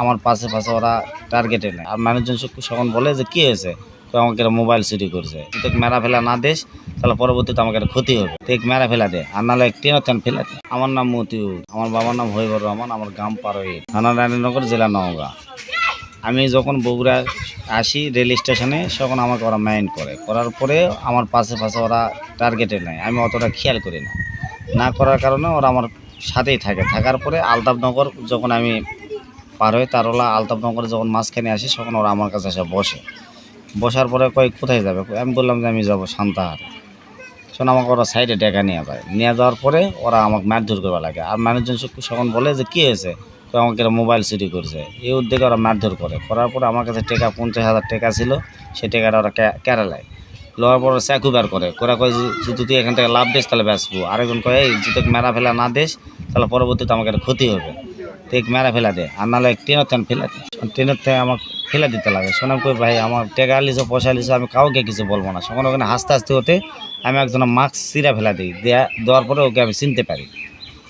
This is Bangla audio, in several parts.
আমার পাশে পাশে ওরা টার্গেটে নেয়। আর মানুষজন সখন বলে যে, কি হয়েছে? আমাকে মোবাইল চুরি করছে। তুই মেরা ফেলা না দিস, তাহলে পরবর্তীতে আমাকে ক্ষতি হবে। তুই মেরা ফেলা দে। আর নাহলে টেনে তেন ফেলা দে। আমার নাম মতিউর। আমার বাবার নাম হইবর রহমান। আমার গ্রাম পারোই। থানা রানীনগর, জেলা নওগাঁ। আমি যখন বগুড়া আসি রেল স্টেশনে তখন আমাকে ওরা মাইন্ড করে। করার পরে আমার পাশে পাশে ওরা টার্গেটে নেয়। আমি অতটা খেয়াল করি না। না করার কারণে ওরা আমার সাথেই থাকে। থাকার পরে আলতাফনগর যখন আমি পার হয়ে তারওলা আলতাফনগরে যখন মাঝখানে আসি, তখন ওরা আমার কাছে এসে বসে। বসার পরে কয়, কোথায় যাবে? আমি বললাম যে আমি যাব সান্তাহার শোন আমাকে ওরা সাইডে ডেকা নিয়ে যায়। নিয়ে যাওয়ার পরে ওরা আমাকে মারধর করবা লাগে। আর মানুষজন তখন বলে যে, কী হয়েছে? তো আমাকে মোবাইল চুরি করছে। এই উদ্যোগে ওরা মারধর করে। করার পরে আমার কাছে টাকা পঞ্চাশ হাজার টাকা ছিল সেই টাকাটা ওরা কে- কেড়ে নেয়। লওয়ার পরে চাকু বের করে। কোরা কয় যে তুই এখান থেকে লাভ দিস, তাহলে বেচবো। আরেকজন কয়, এই, যদি মেরা ফেলা না দিস, তাহলে পরবর্তীতে আমাকে ক্ষতি হবে। তুই মেরা ফেলা দে। আর নাহলে ট্রেনের থেকে ফেলা দে। ট্রেনের থেকে আমাকে ফেলে দিতে লাগে। শোনাম কই ভাই, আমার টাকা লিছো, পয়সা লিছো, আমি কাউকে কিছু বলব না। সখন ওখানে হাসতে হাসতে হতে আমি একজন মাস্ক সিরা ফেলা দিই। দেয়া, দেওয়ার পরে ওকে আমি চিনতে পারি।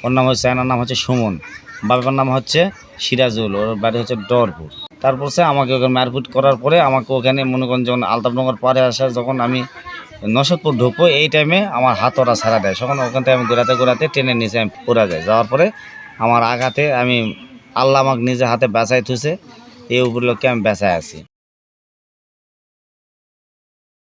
ওর নাম হচ্ছে, এনার নাম হচ্ছে সুমন। বাবার নাম হচ্ছে সিরাজুল, ওর বাড়ি হচ্ছে ডরপুর। তারপর সে আমাকে ওখানে মারপিট করার পরে আমাকে ওখানে মনে করেন যখন আলতাফনগর পারে আসা, যখন আমি নসদপুর ঢুকবো, এই টাইমে আমার হাত ওরা ছাড়া দেয়। তখন ওখান থেকে আমি ঘোরাতে ঘোরাতে ট্রেনের নিচে আমি পড়ে যাই। যাওয়ার পরে আমার আঘাতে আমি আল্লাহ আমাকে নিজে হাতে বেঁচাই থুছে এই উপলক্ষে আমি বেঁচায় আছি।